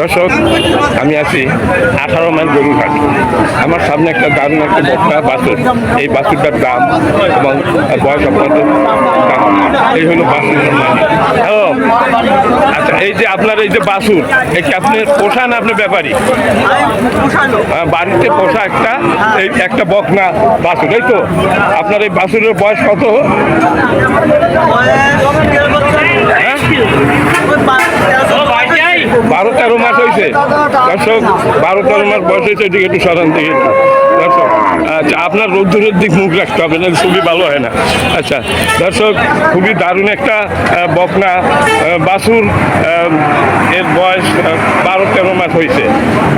দর্শক, আমি আছি আঠারো মাইল গরুঘাট আমার সামনে একটা দারুণ একটা বক্তা বাছুর এই বাছুরটার দাম এবং বয়স আপনাদের দাম এই হলো হ্যালো? আচ্ছা এই যে আপনার এই যে বাছুর এই কি আপনি পোষা না আপনি ব্যাপারী? বাড়িতে পোষা একটা, এই একটা বকনা বাছুর এই তো? আপনার এই বাছুরের বয়স কত? হ্যাঁ? হয়েছে দর্শক বারো তেরো মাস বয়স হয়েছে এদিকে একটু সরান দিকে একটু। দর্শক আচ্ছা আপনার রোদ্দুরের দিক মুখ রাখতে হবে না খুবই ভালো হয় না। আচ্ছা দর্শক খুবই দারুণ একটা বকনা বাছুর এর বয়স বারো তেরো মাস হয়েছে।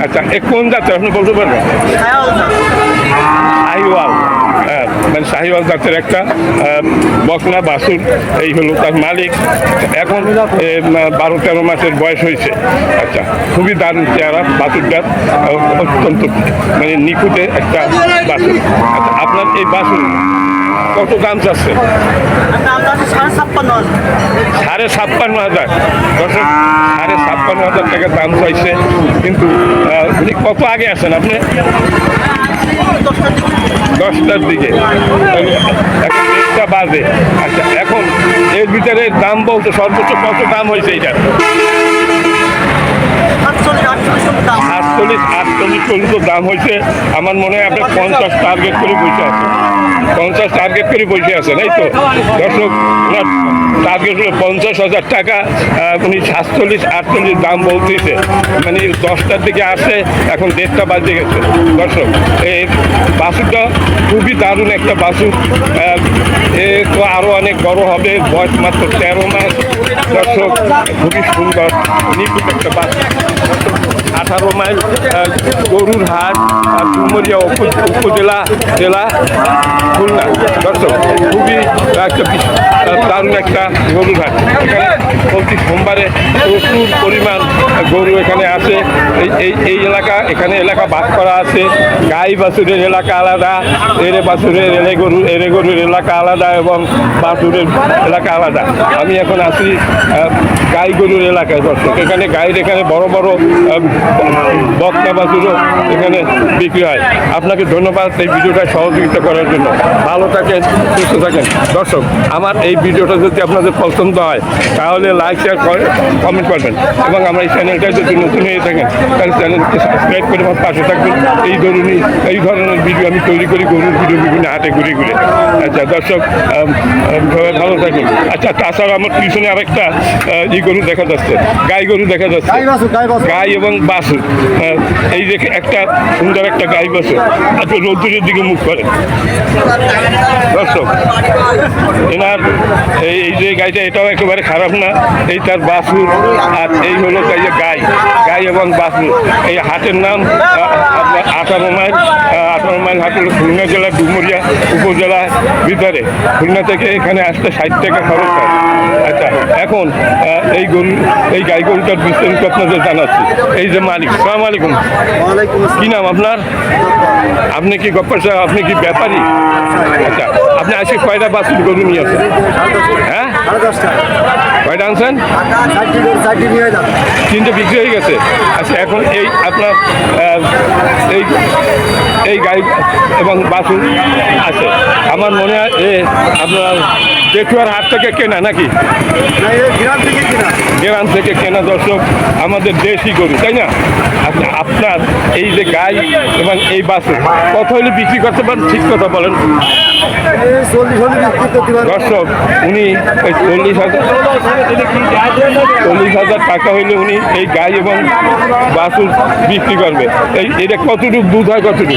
আচ্ছা এ কোন জাতের? আপনি বলতে পারবেন? হ্যাঁ মানে শাহিওয়াল জাতের একটা বকনা বাছুর এই হলো তার মালিক। এখন বারো তেরো মাসের বয়স হয়েছে। আচ্ছা খুবই দারুণ চেহারা বাছুরটার আহ, অত্যন্ত মানে নিখুঁতে একটা বাছুর। আচ্ছা আপনার এই বাসুর কত দাম চাচ্ছে? সাড়ে ছাপ্পান্ন হাজার। সাড়ে ছাপ্পান্ন হাজার টাকা দাম চাইছে। কিন্তু আহ, উনি কত আগে আসেন আপনি? দশটার দিকে। এখন একটা বাজে। আচ্ছা এখন এর ভিতরে দাম বলতে সর্বোচ্চ কত দাম হয়েছে এটা আটচল্লিশ আটচল্লিশ পর্যন্ত দাম হয়েছে। আমার মনে হয় আপনি পঞ্চাশ টার্গেট করে বসে আছেন পঞ্চাশ টার্গেট করে বসে আছে তাই তো? দর্শক টার্গেট হলো পঞ্চাশ হাজার টাকা উনি সাতচল্লিশ, আটচল্লিশ দাম বলতেছে। মানে দশটার দিকে আসে, এখন দেড়টা বাজে গেছে। দর্শক, এই বাসুটা খুবই দারুণ একটা বাসু এ তো আরও অনেক বড় হবে, বয়স মাত্র তেরো মাস। দর্শক, খুবই সুন্দর নিপুণ একটা বাস। আঠারো মাইল গরুর হাট ডুমুরিয়া উপ- উপজেলা, জেলা, খুলনা। দর্শক, খুবই একটা দারুণ একটা গরুর হাট। প্রতি সোমবারে প্রচুর পরিমাণ গরু এখানে আসে এই এই এলাকা, এখানে এলাকা বাস করা আছে। গাই বাছুরের এলাকা আলাদা এরে বাছুরের এলে গরু এরে গরুর এলাকা আলাদা এবং বাছুরের এলাকা আলাদা। আমি এখন আছি গাই গরুর এলাকায় দর্শক। এখানে গাইর এখানে বড় বড় বক্তা বাছুরও এখানে বিক্রি হয়। আপনাকে ধন্যবাদ এই ভিডিওটা সহযোগিতা করার জন্য। ভালো থাকেন, সুস্থ থাকেন। দর্শক, আমার এই ভিডিওটা যদি আপনাদের পছন্দ হয়, তাহলে লাইক শেয়ার কমেন্ট করবেন। এবং আমার এই চ্যানেলটা যদি নতুন হয়ে থাকেন তাহলে চ্যানেলকে সাবস্ক্রাইব করে আমার পাশে থাকবেন। এই ধরুন এই ধরনের ভিডিও আমি তৈরি করি গরুর ভিডিও বিভিন্ন হাটে ঘুরে ঘুরে। আচ্ছা দর্শক সবাই ভালো থাকুন। আচ্ছা তাছাড়া আমার পিছনে আরেকটা ই গরু দেখা যাচ্ছে। গাই গরু দেখা যাচ্ছে। গাই এবং বাছুর। আহ, এই যে একটা সুন্দর একটা গাই বাছুর। আচ্ছা রৌদ্রের দিকে মুখ করে দর্শক এনার এই এই যে গাইটা এটাও একেবারে খারাপ না। এই তার বাছুর আর এই হলো তাই যে গাই গাই এবং বাছুর। এই হাটের নাম আপনার আঠারো মাইল আঠারো মাইল হাট হলো খুলনা জেলার ডুমুরিয়া উপজেলার ভিতরে। খুলনা থেকে এখানে আসতে ষাট টাকা খরচ হয়। আচ্ছা এখন এই গরু এই গাই গরুটার বিস্তারিত আপনাদের জানাচ্ছি। এই যে মালিক সালাম আলাইকুম। কি নাম আপনার? আপনি কি গপ্পর সাহেব আপনি কি ব্যাপারী? আচ্ছা আপনি আজকে কয়টা বাছুর গরু নিয়ে আসেন হ্যাঁ? দশটা। কয়টা আনছেন? তিনটে বিক্রি হয়ে গেছে। আচ্ছা এখন এই আপনার এই এই গাই এবং বাছুর আছে। আমার মনে হয় এ আপনার পেটুয়ার হাট থেকে কেনা নাকি? গ্রাম থেকে কিনা দর্শক, আমাদের দেশি গরু, তাই না? আচ্ছা আপনার এই যে গাই এবং এই বাছুর কত হলে বিক্রি করতে পারেন? ঠিক কথা বলেন। দর্শক, উনি ওই চল্লিশ হাজার চল্লিশ হাজার টাকা হইলে উনি এই গাই এবং বাছুর বিক্রি করবে। এই এটা কতটুকু দুধ হয় কতটুকু?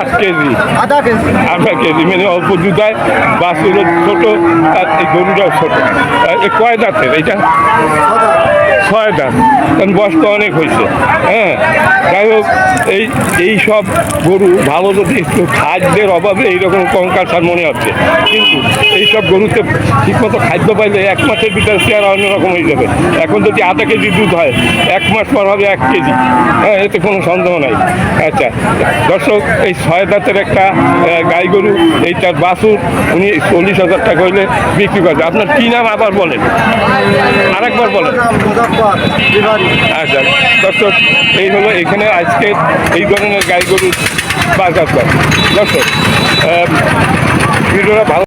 আট কেজি। আধা কেজি। আধা কেজি মানে অল্প দুধ হয়। বাছুরও ছোটো আর এই গরুটাও ছোটো। কয় দাঁতের? এইটা? ছয় দাঁত কারণ বয়স তো অনেক হয়েছে। হ্যাঁ যাই হোক, এই এই সব গরু ভালো যদি একটু খাদ্যের অভাবে এইরকম কঙ্কাল সার মনে হচ্ছে, কিন্তু এই সব গরুতে ঠিকমতো খাদ্য পাইলে এক মাসের ভিতরে চেহারা অন্যরকম হয়ে যাবে। এখন যদি আধা কেজি দুধ হয়, এক মাস পর হবে এক কেজি। হ্যাঁ এতে কোনো সন্দেহ নাই। আচ্ছা দর্শক, এই ছয় দাঁতের একটা গাই গরু এই তার বাছুর, উনি চল্লিশ হাজার টাকা হইলে বিক্রি করবে আপনার কী নাম আবার বলেন? আরেকবার বলেন। আচ্ছা দর্শক এই হলো এখানে আজকে এই ধরনের গাই গরুর বাজার দর্শক ভিডিওটা ভালো